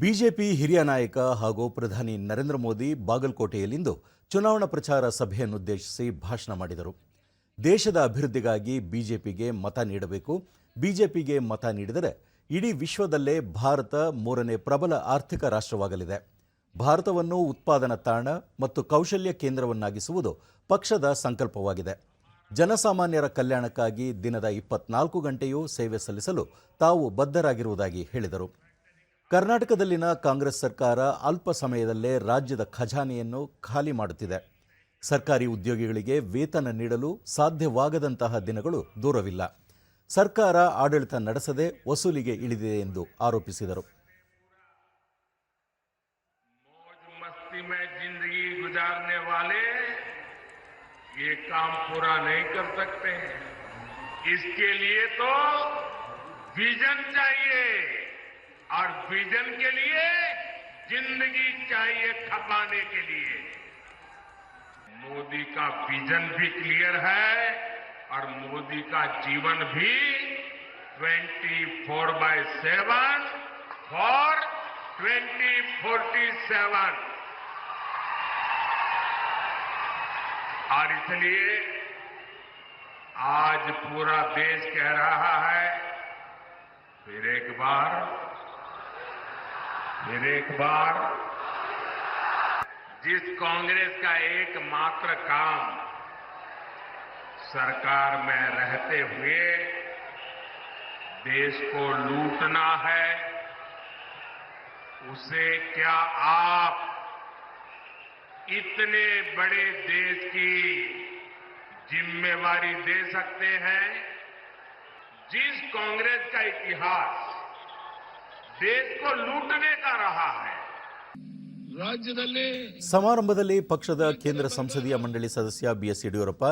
BJP ಹಿರಿಯ ನಾಯಕ ಹಾಗೂ ಪ್ರಧಾನಿ ನರೇಂದ್ರ ಮೋದಿ ಬಾಗಲಕೋಟೆಯಲ್ಲಿಂದು ಚುನಾವಣಾ ಪ್ರಚಾರ ಸಭೆಯನ್ನುದ್ದೇಶಿಸಿ ಭಾಷಣ ಮಾಡಿದರು. ದೇಶದ ಅಭಿವೃದ್ಧಿಗಾಗಿ ಬಿಜೆಪಿಗೆ ಮತ ನೀಡಬೇಕು. ಬಿಜೆಪಿಗೆ ಮತ ನೀಡಿದರೆ ಇಡೀ ವಿಶ್ವದಲ್ಲೇ ಭಾರತ ಮೂರನೇ ಪ್ರಬಲ ಆರ್ಥಿಕ ರಾಷ್ಟ್ರವಾಗಲಿದೆ. ಭಾರತವನ್ನು ಉತ್ಪಾದನಾ ತಾಣ ಮತ್ತು ಕೌಶಲ್ಯ ಕೇಂದ್ರವನ್ನಾಗಿಸುವುದು ಪಕ್ಷದ ಸಂಕಲ್ಪವಾಗಿದೆ. ಜನಸಾಮಾನ್ಯರ ಕಲ್ಯಾಣಕ್ಕಾಗಿ ದಿನದ ಇಪ್ಪತ್ನಾಲ್ಕು ಗಂಟೆಯೂ ಸೇವೆ ಸಲ್ಲಿಸಲು ತಾವು ಬದ್ಧರಾಗಿರುವುದಾಗಿ ಹೇಳಿದರು. ಕರ್ನಾಟಕದಲ್ಲಿನ ಕಾಂಗ್ರೆಸ್ ಸರ್ಕಾರ ಅಲ್ಪ ಸಮಯದಲ್ಲೇ ರಾಜ್ಯದ ಖಜಾನೆಯನ್ನು ಖಾಲಿ ಮಾಡುತ್ತಿದೆ. ಸರ್ಕಾರಿ ಉದ್ಯೋಗಿಗಳಿಗೆ ವೇತನ ನೀಡಲು ಸಾಧ್ಯವಾಗದಂತಹ ದಿನಗಳು ದೂರವಿಲ್ಲ. ಸರ್ಕಾರ ಆಡಳಿತ ನಡೆಸದೆ ವಸೂಲಿಗೆ ಇಳಿದಿದೆ ಎಂದು ಆರೋಪಿಸಿದರು. मौज और विजन के लिए, ज़िंदगी चाहिए खपाने के लिए। मोदी का विजन भी क्लियर है और मोदी का जीवन भी 24 बाय 7 फॉर 2047 और इसलिए आज पूरा देश कह रहा है, फिर एक बार फिर एक बार, जिस कांग्रेस का एकमात्र काम सरकार में रहते हुए देश को लूटना है, उसे क्या आप इतने बड़े देश की जिम्मेवारी दे सकते हैं? जिस कांग्रेस का इतिहास देश को लूटने ರಾಜ್ಯದಲ್ಲಿ ಸಮಾರಂಭದಲ್ಲಿ ಪಕ್ಷದ ಕೇಂದ್ರ ಸಂಸದೀಯ ಮಂಡಳಿ ಸದಸ್ಯ B S Yediyurappa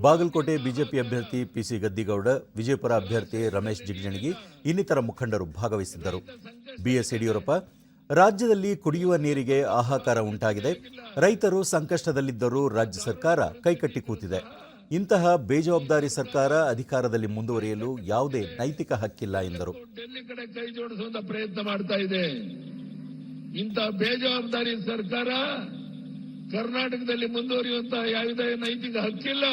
Bagalkot BJP ಅಭ್ಯರ್ಥಿ ಪಿಸಿ ಗದ್ದಿಗೌಡ ವಿಜಯಪುರ ಅಭ್ಯರ್ಥಿ ರಮೇಶ್ ಜಿಗಜಿಣಗಿ ಇನ್ನಿತರ ಮುಖಂಡರು ಭಾಗವಹಿಸಿದ್ದರು. ಬಿಎಸ್ ಯಡಿಯೂರಪ್ಪ ರಾಜ್ಯದಲ್ಲಿ ಕುಡಿಯುವ ನೀರಿಗೆ ಆಹಾಕಾರ ಉಂಟಾಗಿದೆ. ರೈತರು ಸಂಕಷ್ಟದಲ್ಲಿದ್ದರೂ ರಾಜ್ಯ ಸರ್ಕಾರ ಕೈಕಟ್ಟಿ ಕೂತಿದೆ. ಇಂತಹ ಬೇಜವಾಬ್ದಾರಿ ಸರ್ಕಾರ ಅಧಿಕಾರದಲ್ಲಿ ಮುಂದುವರಿಯಲು ಯಾವುದೇ ನೈತಿಕ ಹಕ್ಕಿಲ್ಲ ಎಂದರು. ಇಂಥ ಬೇಜವಾಬ್ದಾರಿ ಸರ್ಕಾರ ಕರ್ನಾಟಕದಲ್ಲಿ ಮುಂದುವರಿಯುವಂತಹ ಯಾವುದೇ ನೈತಿಕ ಹಕ್ಕಿಲ್ಲ.